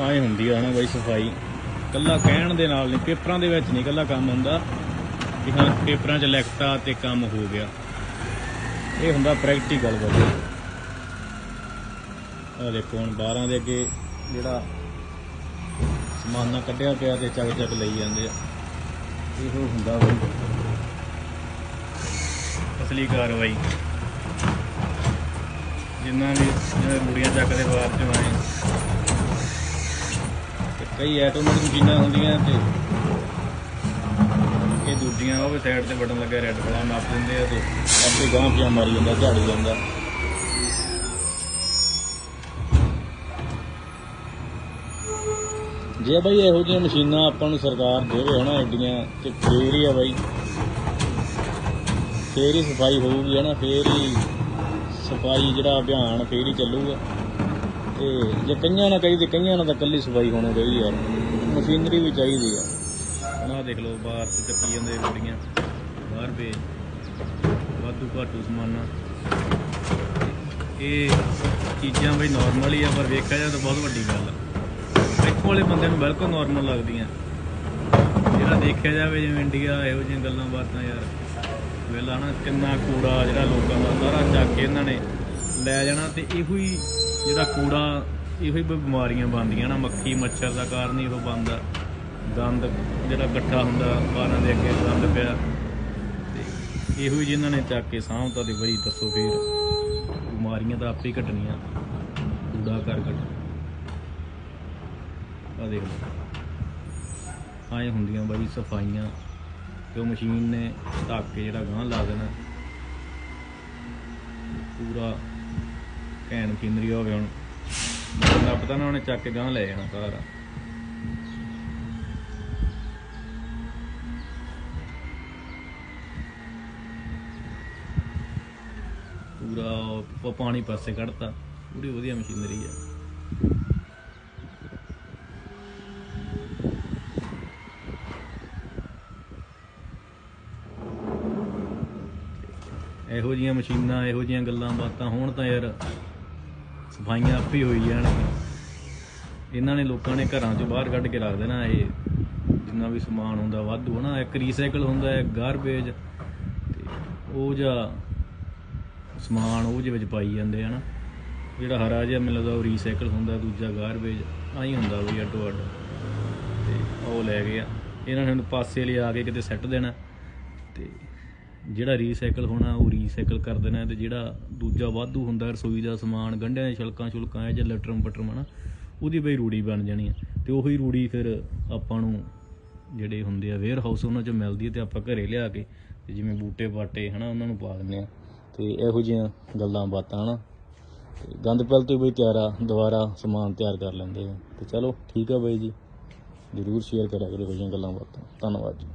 ਆਏ ਹੁੰਦੀ ਆ ਨਾ ਬਾਈ ਸਫ਼ਾਈ। ਕੱਲਾ ਕਹਿਣ ਦੇ ਨਾਲ ਨਹੀਂ, ਪੇਪਰਾਂ ਦੇ ਵਿੱਚ ਨਹੀਂ ਕੱਲਾ ਕੰਮ ਹੁੰਦਾ ਕਿ ਹਾਂ ਪੇਪਰਾਂ 'ਚ ਲਿਖਤਾ ਤੇ ਕੰਮ ਹੋ ਗਿਆ। ਇਹ ਹੁੰਦਾ ਪ੍ਰੈਕਟੀਕਲ ਬਈ ਆ ਦੇਖੋ ਹੁਣ 12 ਦੇ ਅੱਗੇ ਜਿਹੜਾ ਸਮਾਨਾ ਕੱਢਿਆ ਪਿਆ ਤੇ ਚੱਕ ਚੱਕ ਲਈ ਜਾਂਦੇ ਆ। ਇਹੋ ਹੁੰਦਾ ਬਾਈ। ਅਸਲੀ ਕਾਰਵਾਈ। ਜਿੰਨਾ ਨੇ ਜਿਹੜੇ ਮੁੜੀਆਂ ਚੱਕਦੇ ਬਾਹਰ ਚੋਂ ਆਏ। ਕਈ ਆਟੋਮੈਟਿਕ ਮਸ਼ੀਨਾਂ ਹੁੰਦੀਆਂ ਤੇ ਇਹ ਦੂਜੀਆਂ ਉਹ ਵੀ ਸਾਈਡ ਤੇ ਬਟਨ ਲੱਗਾ ਰੈੱਡ ਕਲਰ ਨਾਪ ਦਿੰਦੇ ਆ ਤੇ ਆਪੇ ਗਾਂਹ ਪਿਆ ਮਾਰੀ ਜਾਂਦਾ, ਝਾੜੀ ਜਾਂਦਾ। ਜੇ ਬਈ ਇਹੋ ਜਿਹੀਆਂ ਮਸ਼ੀਨਾਂ ਆਪਾਂ ਨੂੰ ਸਰਕਾਰ ਦੇਵੇ ਹਨਾ ਐਡੀਆਂ, ਤੇ ਫੇਰ ਹੀ ਆ ਬਾਈ। ਫੇਰ ਹੀ ਸਫ਼ਾਈ ਹੋਊਗੀ ਹਨਾ, ਫੇਰ ਹੀ ਸਫ਼ਾਈ ਜਿਹੜਾ ਅਭਿਆਨ, ਫੇਰ ਹੀ ਚੱਲੂਗਾ। ਤੇ ਜੇ ਕਈਆਂ ਨਾਲ ਕਹੀ ਤੇ ਕਈਆਂ ਨਾਲ ਤਾਂ ਕੱਲੀ ਸਫ਼ਾਈ ਹੋਣੀ ਚਾਹੀਦੀ ਯਾਰ। ਮਸ਼ੀਨਰੀ ਵੀ ਚਾਹੀਦੀ ਆ। ਨਾ ਦੇਖ ਲਓ, ਬਾਹਰ ਤੇ ਚੱਕੀ ਜਾਂਦੇ ਬੜੀਆਂ। ਬਾਹਰ ਵੇ ਵਾਧੂ ਘਾਟੂ ਸਮਾਨਾ। ਇਹ ਚੀਜ਼ਾਂ ਬਈ ਨਾਰਮਲ ਹੀ ਆ, ਪਰ ਵੇਖਿਆ ਜਾਏ ਤਾਂ ਬਹੁਤ ਵੱਡੀ ਗੱਲ ਆ। ਇੱਥੋਂ ਵਾਲੇ ਬੰਦੇ ਨੂੰ ਬਿਲਕੁਲ ਨਾਰਮਲ ਲੱਗਦੀਆਂ। ਜਿਹੜਾ ਦੇਖਿਆ ਜਾਵੇ ਜਿਵੇਂ ਇੰਡੀਆ ਇਹੋ ਜਿਹੀਆਂ ਗੱਲਾਂ ਬਾਤਾਂ ਯਾਰ। ਵੇਲਾ ਨਾ, ਕਿੰਨਾ ਕੂੜਾ ਜਿਹੜਾ ਲੋਕਾਂ ਦਾ, ਸਾਰਾ ਚੱਕ ਕੇ ਇਹਨਾਂ ਨੇ ਲੈ ਜਾਣਾ ਤੇ ਇਹੋ ਹੀ ਜਿਹੜਾ ਕੂੜਾ, ਇਹੋ ਹੀ ਬਿਮਾਰੀਆਂ ਬਣਦੀਆਂ ਨਾ, ਮੱਖੀ, ਮੱਛਰ ਦਾ ਕਾਰਨ ਹੀ ਇਹੋ ਬਣਦਾ। ਦੰਦ ਜਿਹੜਾ ਇਕੱਠਾ ਹੁੰਦਾ ਬਾਰਾਂ ਦੇ ਅੱਗੇ ਦੰਦ ਪਿਆ। ਤੇ ਇਹੋ ਹੀ ਜਿਨ੍ਹਾਂ ਨੇ ਚੱਕ ਕੇ ਸਾਂਭਤਾ ਤੇ ਬਈ ਦੱਸੋ ਫੇਰ, ਬਿਮਾਰੀਆਂ ਤਾਂ ਆਪੇ ਹੀ ਘਟਣੀਆਂ। ਕੂੜਾ ਕਰ ਘਟ। ਆ ਦੇਖ ਲਓ। ਆਏ ਹੁੰਦੀਆਂ ਬਾਈ ਸਫਾਈਆਂ, ਤੇ ਉਹ ਮਸ਼ੀਨ ਨੇ ਧੱਕ ਕੇ ਜਿਹੜਾ ਗਾਂ ਲਾ ਦੇਣਾ। ਪੂਰਾ ਘੈਂਟ ਮਸ਼ੀਨਰੀ ਹੋਵੇ ਹੁਣ। ਮੈਨੂੰ ਪਤਾ ਨਾ ਉਹਨੇ ਚੱਕ ਕੇ ਗਾਂ ਲੈ ਜਾਣਾ ਸਾਰਾ ਪੂਰਾ ਪਾਣੀ ਪਾਸੇ ਕੱਢਤਾ। ਪੂਰੀ ਵਧੀਆ ਮਸ਼ੀਨਰੀ ਆ। ਇਹੋ ਜੀਆਂ ਮਸ਼ੀਨਾਂ, ਇਹੋ ਜੀਆਂ ਗੱਲਾਂ ਬਾਤਾਂ ਹੋਣ ਤਾਂ ਯਾਰ ਸਫਾਈਆਂ ਆਪੇ ਹੀ ਹੋਈ ਜਾਣਗੀਆਂ। ਇਹਨਾਂ ਨੇ ਲੋਕਾਂ ਨੇ ਘਰਾਂ ਚੋਂ ਬਾਹਰ ਕੱਢ ਕੇ ਰੱਖ ਦੇਣਾ ਇਹ। ਜਿੰਨਾ ਵੀ ਸਮਾਨ ਹੁੰਦਾ, ਵਾਧੂ ਹਨਾ, ਇੱਕ ਰੀਸਾਈਕਲ ਹੁੰਦਾ ਹੈ ਗਾਰਬੇਜ ਤੇ ਉਹ ਜਿਹਾ ਸਮਾਨ ਉਹ ਜਿਹੇ ਵਿੱਚ ਪਾਈ ਜਾਂਦੇ ਹਨਾ। ਜਿਹੜਾ ਹਰਾ ਜਿਹਾ ਮੈਨੂੰ ਲੱਗਦਾ ਉਹ ਰੀਸਾਈਕਲ ਹੁੰਦਾ, ਦੂਜਾ ਗਾਰਬੇਜ ਆਹੀ ਹੁੰਦਾ ਬਈ ਅੱਡੋ ਅੱਡ। ਤੇ ਉਹ ਲੈ ਗਏ ਆ। ਇਹਨਾਂ ਨੇ ਹੁਣ ਪਾਸੇ ਲਿਆ ਕੇ ਕਿਤੇ ਸੈੱਟ ਦੇਣਾ। ਤੇ ਜਿਹੜਾ ਰੀਸਾਈਕਲ ਹੋਣਾ, ਉਹ ਰੀਸਾਈਕਲ ਕਰ ਦੇਣਾ ਤੇ ਜਿਹੜਾ ਦੂਜਾ ਵਾਧੂ ਹੁੰਦਾ ਰਸੋਈ ਦਾ ਸਮਾਨ, ਗੰਢਿਆਂ ਦੀਆਂ ਛਿਲਕਾਂ ਛੁਲਕਾਂ ਜਾਂ ਲਟਰਮ ਪਟਰਮ, ਹਨਾ, ਉਹਦੀ ਬਈ ਰੂੜੀ ਬਣ ਜਾਣੀ ਆ ਤੇ ਉਹੀ ਰੂੜੀ ਫਿਰ ਆਪਾਂ ਨੂੰ ਜਿਹੜੇ ਹੁੰਦੇ ਆ ਵੇਅਰ ਹਾਊਸ ਉਹਨਾਂ 'ਚੋਂ ਮਿਲਦੀ ਹੈ ਤੇ ਆਪਾਂ ਘਰੇ ਲਿਆ ਕੇ ਤੇ ਜਿਵੇਂ ਬੂਟੇ ਬਾਟੇ, ਹਨਾ, ਉਹਨਾਂ ਨੂੰ ਪਾ ਦਿੰਦੇ ਆ ਤੇ ਇਹੋ ਜਿਹੀਆਂ ਗੱਲਾਂ ਬਾਤਾਂ, ਹਨਾ। ਤੇ ਗੰਦ ਪੈਲ ਤੋਂ ਬਈ ਤਿਆਰਾ, ਦੁਬਾਰਾ ਸਮਾਨ ਤਿਆਰ ਕਰ ਲੈਂਦੇ ਆ। ਤੇ ਚਲੋ, ਠੀਕ ਆ ਬਾਈ ਜੀ। ਜਰੂਰ ਸ਼ੇਅਰ ਕਰਿਆ ਕਰੋ ਇਹੋ ਜਿਹੀਆਂ ਗੱਲਾਂ ਬਾਤਾਂ। ਧੰਨਵਾਦ ਜੀ।